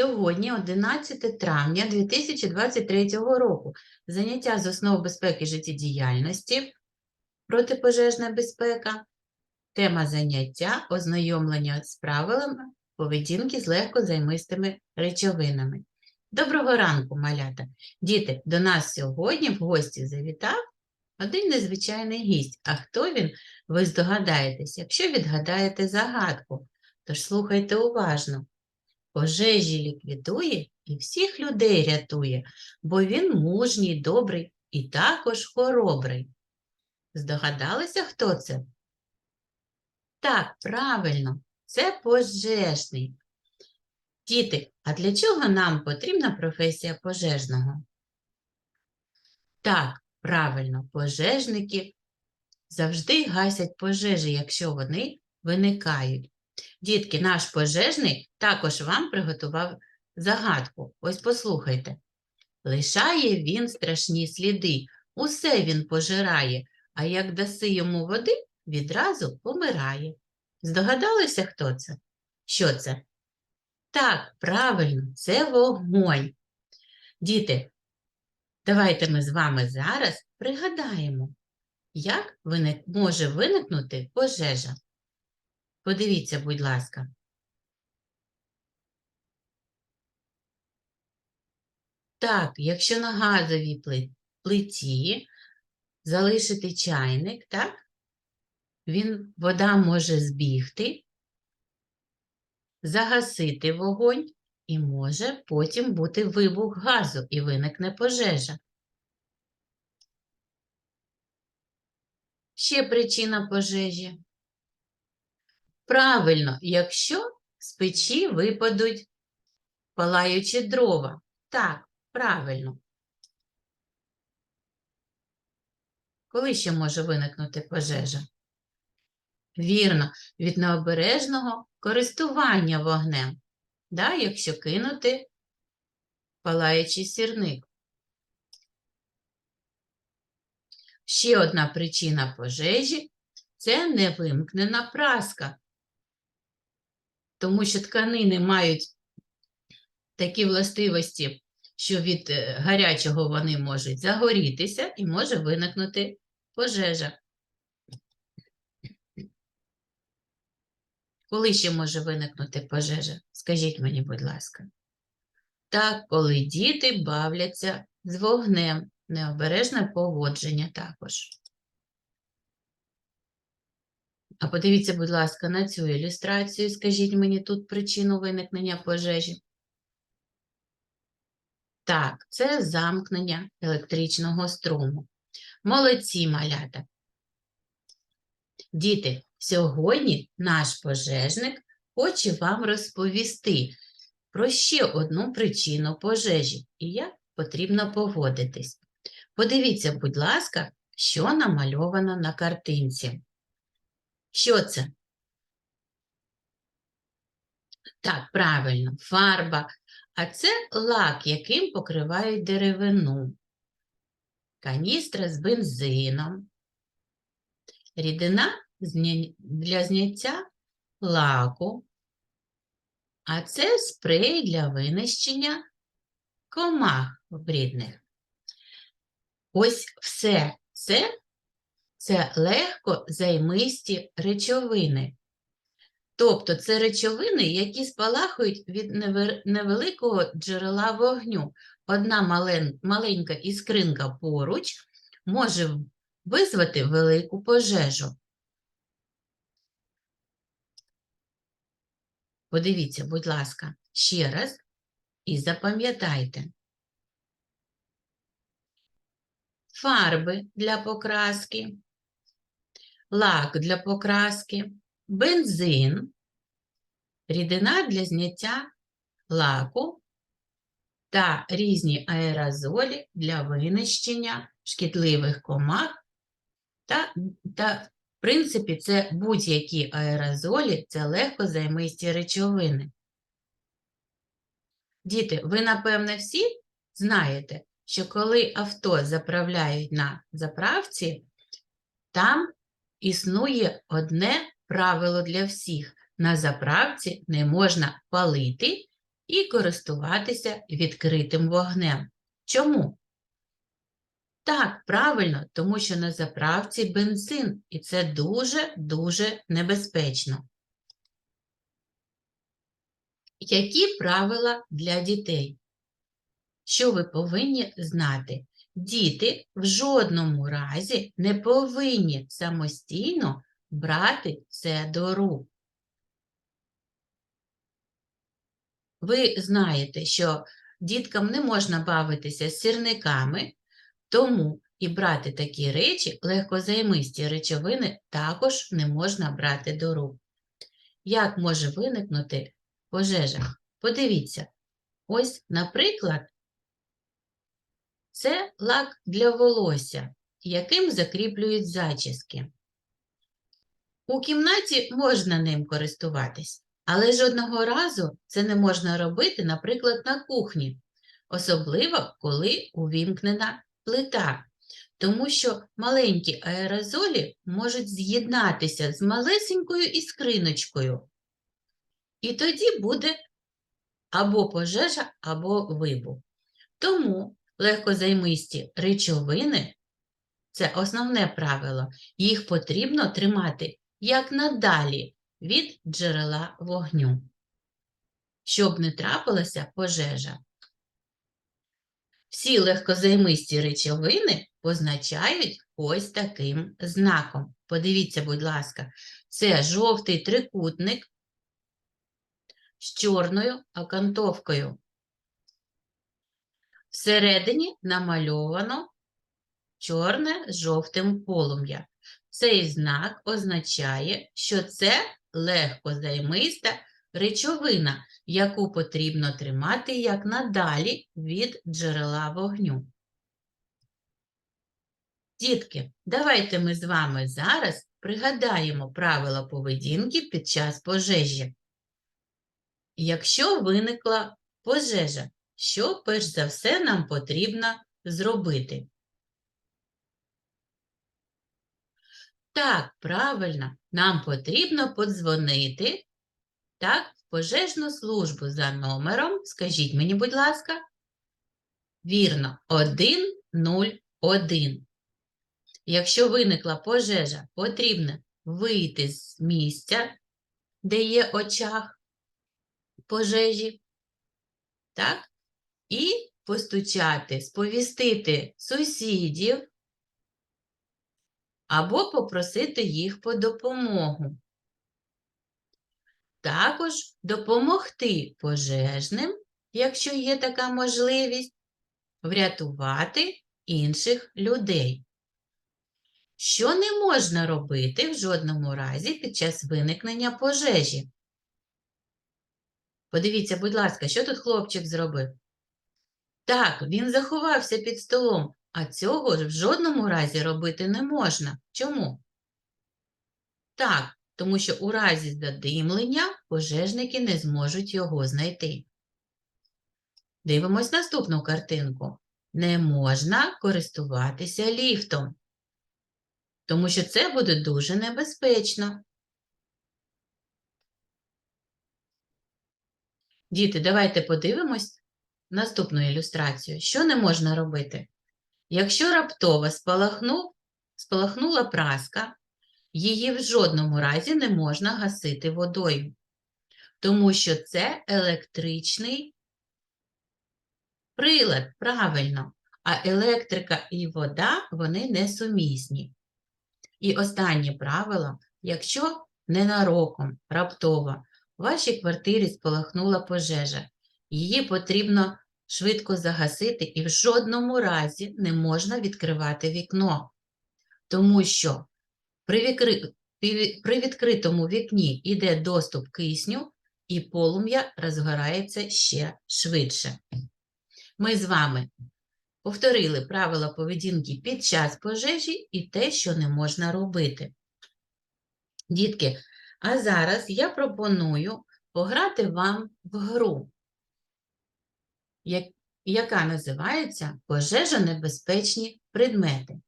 Сьогодні 11 травня 2023 року. Заняття з основ безпеки життєдіяльності, протипожежна безпека. Тема заняття ознайомлення з правилами поведінки з легкозаймистими речовинами. Доброго ранку, малята! Діти, до нас сьогодні в гості завітав один незвичайний гість. А хто він, ви здогадаєтесь, якщо відгадаєте загадку. Тож слухайте уважно. Пожежі ліквідує і всіх людей рятує, бо він мужній, добрий і також хоробрий. Здогадалися, хто це? Так, правильно, це пожежний. Діти, а для чого нам потрібна професія пожежного? Так, правильно, пожежники завжди гасять пожежі, якщо вони виникають. Дітки, наш пожежний також вам приготував загадку. Ось послухайте. Лишає він страшні сліди, усе він пожирає, а як даси йому води, відразу помирає. Здогадалися, хто це? Що це? Так, правильно, це вогонь. Діти, давайте ми з вами зараз пригадаємо, як виник- може виникнути пожежа. Подивіться, будь ласка. Так, якщо на газовій плиті залишити чайник, так? Він, вода може збігти, загасити вогонь і може потім бути вибух газу і виникне пожежа. Ще причина пожежі. Правильно, якщо з печі випадуть палаючі дрова. Так, правильно. Коли ще може виникнути пожежа? Вірно, від необережного користування вогнем, да, якщо кинути палаючий сірник. Ще одна причина пожежі це невимкнена праска, тому що тканини мають такі властивості, що від е, гарячого вони можуть загорітися і може виникнути пожежа. Коли ще може виникнути пожежа? Скажіть мені, будь ласка. Так, коли діти бавляться з вогнем, необережне поводження також. А подивіться, будь ласка, на цю ілюстрацію. Скажіть мені тут причину виникнення пожежі. Так, це замкнення електричного струму. Молодці, малята. Діти, сьогодні наш пожежник хоче вам розповісти про ще одну причину пожежі і як потрібно поводитись. Подивіться, будь ласка, що намальовано на картинці. Що це? Так, правильно, фарба. А це лак, яким покривають деревину. Каністра з бензином. Рідина для зняття лаку. А це спрей для винищення комах брідних. Ось все це це легко займисті речовини. Тобто це речовини, які спалахують від невеликого джерела вогню. Одна мален- маленька іскринка поруч може визвати велику пожежу. Подивіться, будь ласка, ще раз і запам'ятайте. Фарби для покраски, лак для покраски, бензин, рідина для зняття лаку та різні аерозолі для винищення шкідливих комах та, та в принципі, це будь-які аерозолі, це легкозаймисті речовини. Діти, ви, напевне, всі знаєте, що коли авто заправляють на заправці, там існує одне правило для всіх. На заправці не можна палити і користуватися відкритим вогнем. Чому? Так, правильно, тому що на заправці бензин, і це дуже-дуже небезпечно. Які правила для дітей? Що ви повинні знати? Діти в жодному разі не повинні самостійно брати це до рук. Ви знаєте, що діткам не можна бавитися з сірниками, тому і брати такі речі, легкозаймисті речовини, також не можна брати до рук. Як може виникнути пожежа? Подивіться, ось, наприклад, це лак для волосся, яким закріплюють зачіски. У кімнаті можна ним користуватись, але жодного разу це не можна робити, наприклад, на кухні, особливо коли увімкнена плита, тому що маленькі аерозолі можуть з'єднатися з малесенькою іскриночкою, і тоді буде або пожежа, або вибух. Тому легкозаймисті речовини це основне правило, їх потрібно тримати якнадалі від джерела вогню, щоб не трапилася пожежа. Всі легкозаймисті речовини позначають ось таким знаком. Подивіться, будь ласка, це жовтий трикутник з чорною окантовкою. Всередині намальовано чорне з жовтим полум'я. Цей знак означає, що це легкозаймиста речовина, яку потрібно тримати якнадалі від джерела вогню. Дітки, давайте ми з вами зараз пригадаємо правила поведінки під час пожежі. Якщо виникла пожежа, що перш за все нам потрібно зробити? Так, правильно, нам потрібно подзвонити так, в пожежну службу за номером, скажіть мені, будь ласка, вірно, 101. Якщо виникла пожежа, потрібно вийти з місця, де є очаг пожежі, так, постучати, сповістити сусідів або попросити їх по допомогу. Також допомогти пожежним, якщо є така можливість, врятувати інших людей. Що не можна робити в жодному разі під час виникнення пожежі? Подивіться, будь ласка, що тут хлопчик зробив? Так, він заховався під столом, а цього ж в жодному разі робити не можна. Чому? Так, тому що у разі задимлення пожежники не зможуть його знайти. Дивимось наступну картинку. Не можна користуватися ліфтом, тому що це буде дуже небезпечно. Діти, давайте подивимось наступну ілюстрацію. Що не можна робити? Якщо раптово спалахнув, спалахнула праска, її в жодному разі не можна гасити водою, тому що це електричний прилад, правильно, а електрика і вода вони несумісні. І останнє правило, якщо ненароком, раптово, в вашій квартирі спалахнула пожежа, її потрібно швидко загасити і в жодному разі не можна відкривати вікно, тому що при, при відкритому вікні йде доступ кисню і полум'я розгорається ще швидше. Ми з вами повторили правила поведінки під час пожежі і те, що не можна робити. Дітки, а зараз я пропоную пограти вам в гру яка називається пожежонебезпечні предмети.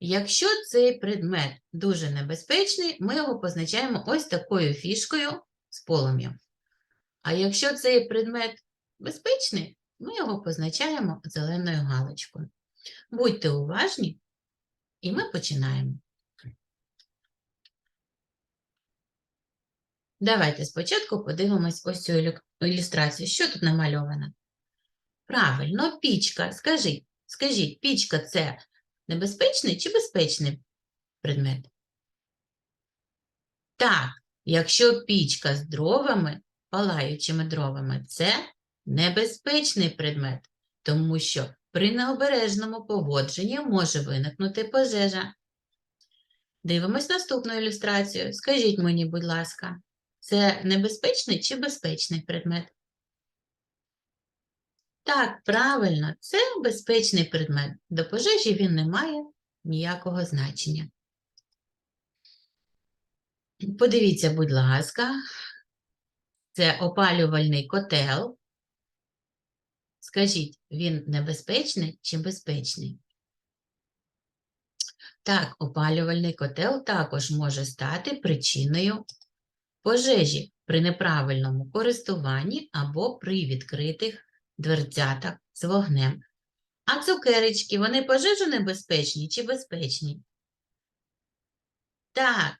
Якщо цей предмет дуже небезпечний, ми його позначаємо ось такою фішкою з полум'ям. А якщо цей предмет безпечний, ми його позначаємо зеленою галочкою. Будьте уважні, і ми починаємо. Давайте спочатку подивимось ось цю ілюстрацію. Що тут намальовано? Правильно, пічка. Скажіть, скажіть, пічка це небезпечний чи безпечний предмет? Так, якщо пічка з дровами, палаючими дровами, це небезпечний предмет, тому що при необережному поводженні може виникнути пожежа. Дивимось наступну ілюстрацію. Скажіть мені, будь ласка, це небезпечний чи безпечний предмет? Так, правильно, це безпечний предмет. До пожежі він не має ніякого значення. Подивіться, будь ласка, це опалювальний котел. Скажіть, він небезпечний чи безпечний? Так, опалювальний котел також може стати причиною пожежі при неправильному користуванні або при відкритих дверцятах з вогнем. А цукеречки, вони пожежонебезпечні чи безпечні? Так,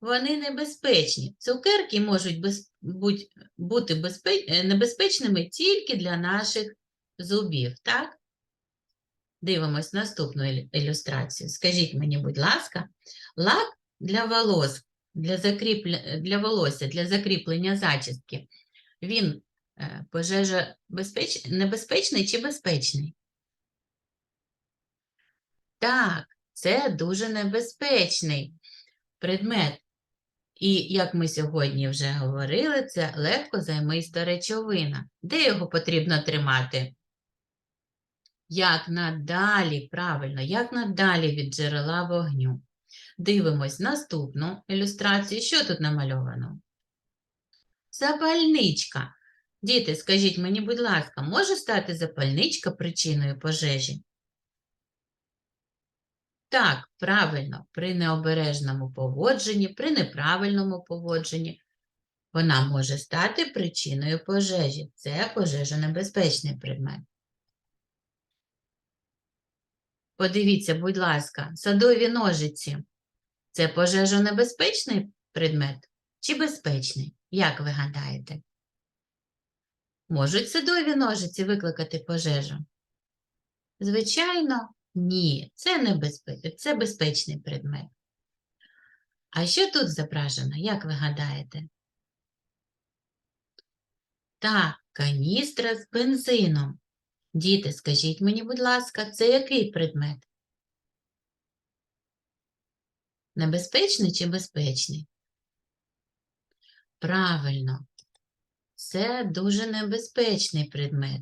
вони небезпечні. Цукерки можуть без, будь, бути безпе, е, небезпечними тільки для наших зубів, так? Дивимось наступну ілюстрацію. Скажіть мені, будь ласка, лак для волос, для, закріпля... для волосся, для закріплення зачіски, він е, пожежобезпеч... небезпечний чи безпечний? Так, це дуже небезпечний предмет. І, як ми сьогодні вже говорили, це легкозаймиста речовина. Де його потрібно тримати? Як надалі, правильно, як надалі від джерела вогню. Дивимось наступну ілюстрацію. Що тут намальовано? Запальничка. Діти, скажіть мені, будь ласка, може стати запальничка причиною пожежі? Так, правильно, при необережному поводженні, при неправильному поводженні вона може стати причиною пожежі. Це пожежонебезпечний предмет. Подивіться, будь ласка, садові ножиці. Це пожежонебезпечний предмет чи безпечний? Як ви гадаєте? Можуть садові ножиці викликати пожежу? Звичайно, ні, це не це безпечний предмет. А що тут зображено, як ви гадаєте? Так, каністра з бензином. Діти, скажіть мені, будь ласка, це який предмет? Небезпечний чи безпечний? Правильно, це дуже небезпечний предмет.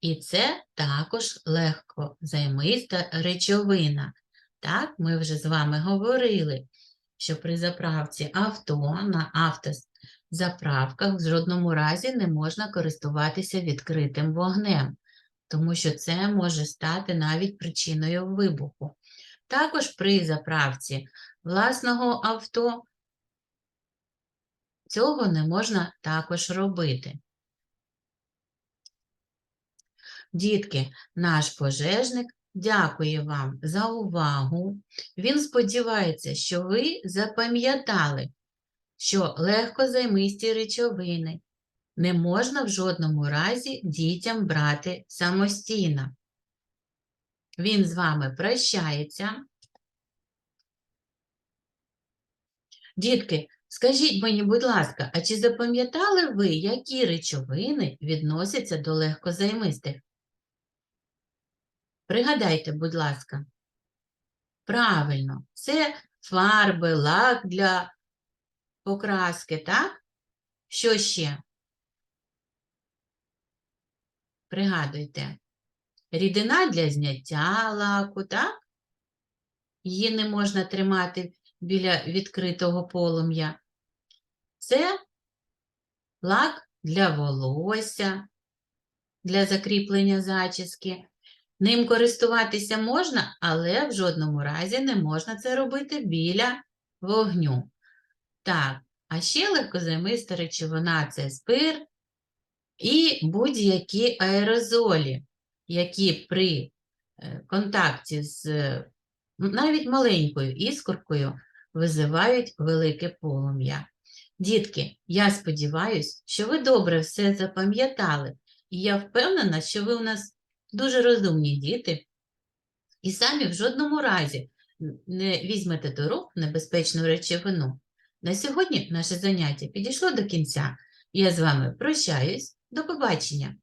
І це також легкозаймиста речовина. Так, ми вже з вами говорили, що при заправці авто на автозаправках в жодному разі не можна користуватися відкритим вогнем, тому що це може стати навіть причиною вибуху. Також при заправці власного авто цього не можна також робити. Дітки, наш пожежник дякує вам за увагу. Він сподівається, що ви запам'ятали, що легкозаймисті речовини не можна в жодному разі дітям брати самостійно. Він з вами прощається. Дітки, скажіть мені, будь ласка, а чи запам'ятали ви, які речовини відносяться до легкозаймистих? Пригадайте, будь ласка. Правильно, це фарби, лак для покраски, так? Що ще? Пригадуйте. Рідина для зняття лаку, так? Її не можна тримати біля відкритого полум'я. Це лак для волосся, для закріплення зачіски. Ним користуватися можна, але в жодному разі не можна це робити біля вогню. Так, а ще легкозаймиста речовина – це спирт, і будь-які аерозолі, які при е, контакті з е, навіть маленькою іскоркою визивають велике полум'я. Дітки, я сподіваюся, що ви добре все запам'ятали, і я впевнена, що ви у нас дуже розумні діти, і самі в жодному разі не візьмете до рук небезпечну речовину. На сьогодні наше заняття підійшло до кінця. Я з вами прощаюсь. До побачення!